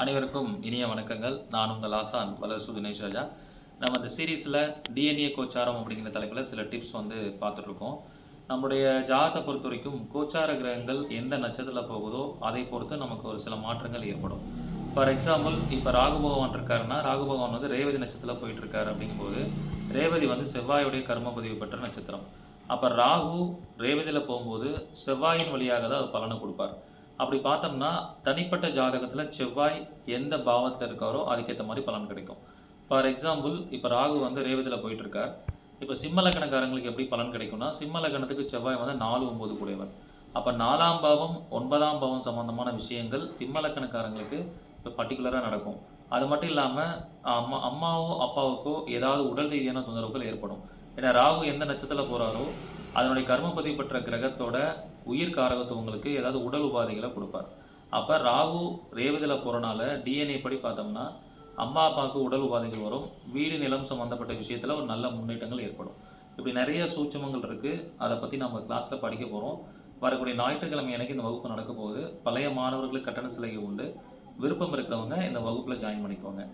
அனைவருக்கும் இனிய வணக்கங்கள். நான் உங்கள் ஆசான் வளர்சு தினேஷ் ராஜா. நம்ம இந்த சீரீஸில் டிஎன்ஏ கோச்சாரம் அப்படிங்கிற தலைப்பில் சில டிப்ஸ் வந்து பார்த்துட்ருக்கோம். நம்முடைய ஜாதத்தை பொறுத்த வரைக்கும் கோச்சார கிரகங்கள் எந்த நட்சத்திரத்தில் போகுதோ அதை பொறுத்து நமக்கு ஒரு சில மாற்றங்கள் ஏற்படும். ஃபார் எக்ஸாம்பிள் இப்போ ராகு பகவான் இருக்காருன்னா ராகு பகவான் வந்து ரேவதி நட்சத்திரத்தில் போயிட்டு இருக்காரு அப்படிங்கும்போது ரேவதி வந்து செவ்வாயுடைய கர்ம பதிவு பெற்ற நட்சத்திரம். அப்போ ராகு ரேவதியில் போகும்போது செவ்வாயின் வழியாக தான் அது பலனை கொடுப்பார். அப்படி பார்த்தோம்னா தனிப்பட்ட ஜாதகத்தில் செவ்வாய் எந்த பாவத்தில் இருக்காரோ அதுக்கேற்ற மாதிரி பலன் கிடைக்கும். ஃபார் எக்ஸாம்பிள் இப்போ ராகு வந்து ரேவதியில் போயிட்டுருக்கார். இப்போ சிம்ம லக்கணக்காரங்களுக்கு எப்படி பலன் கிடைக்கும்னா சிம்ம லக்கணத்துக்கு செவ்வாய் வந்து நாலு ஒம்பது கூடையவர். அப்போ நாலாம் பாவம் ஒன்பதாம் பாவம் சம்மந்தமான விஷயங்கள் சிம்ம லக்கணக்காரங்களுக்கு இப்போ பர்டிகுலராக நடக்கும். அது மட்டும் இல்லாமல் அம்மா அம்மாவோ அப்பாவுக்கோ ஏதாவது உடல் ரீதியான தொந்தரவுகள் ஏற்படும். ஏன்னா ராகு எந்த நட்சத்திரத்தில் போகிறாரோ அதனுடைய கர்மபதி பெற்ற கிரகத்தோட உயிர் காரகத்துவங்களுக்கு ஏதாவது உடல் உபாதைகளை கொடுப்பார். அப்போ ராகு ரேவதியில் போகிறனால டிஎன்ஏ படி பார்த்தோம்னா அம்மா அப்பாவுக்கு உடல் உபாதைகள் வரும். வீடு நிலம் சம்மந்தப்பட்ட விஷயத்தில் ஒரு நல்ல முன்னேற்றங்கள் ஏற்படும். இப்படி நிறைய சூட்சமங்கள் இருக்குது அதை பற்றி நம்ம கிளாஸில் படிக்க போகிறோம் வரக்கூடிய ஞாயிற்றுக்கிழமை எனக்கு இந்த வகுப்பு நடக்க போகுது. பழைய மாணவர்களுக்கு கட்டண சிலைகள் உண்டு. விருப்பம் இருக்கிறவங்க இந்த வகுப்பில் ஜாயின் பண்ணிக்கோங்க.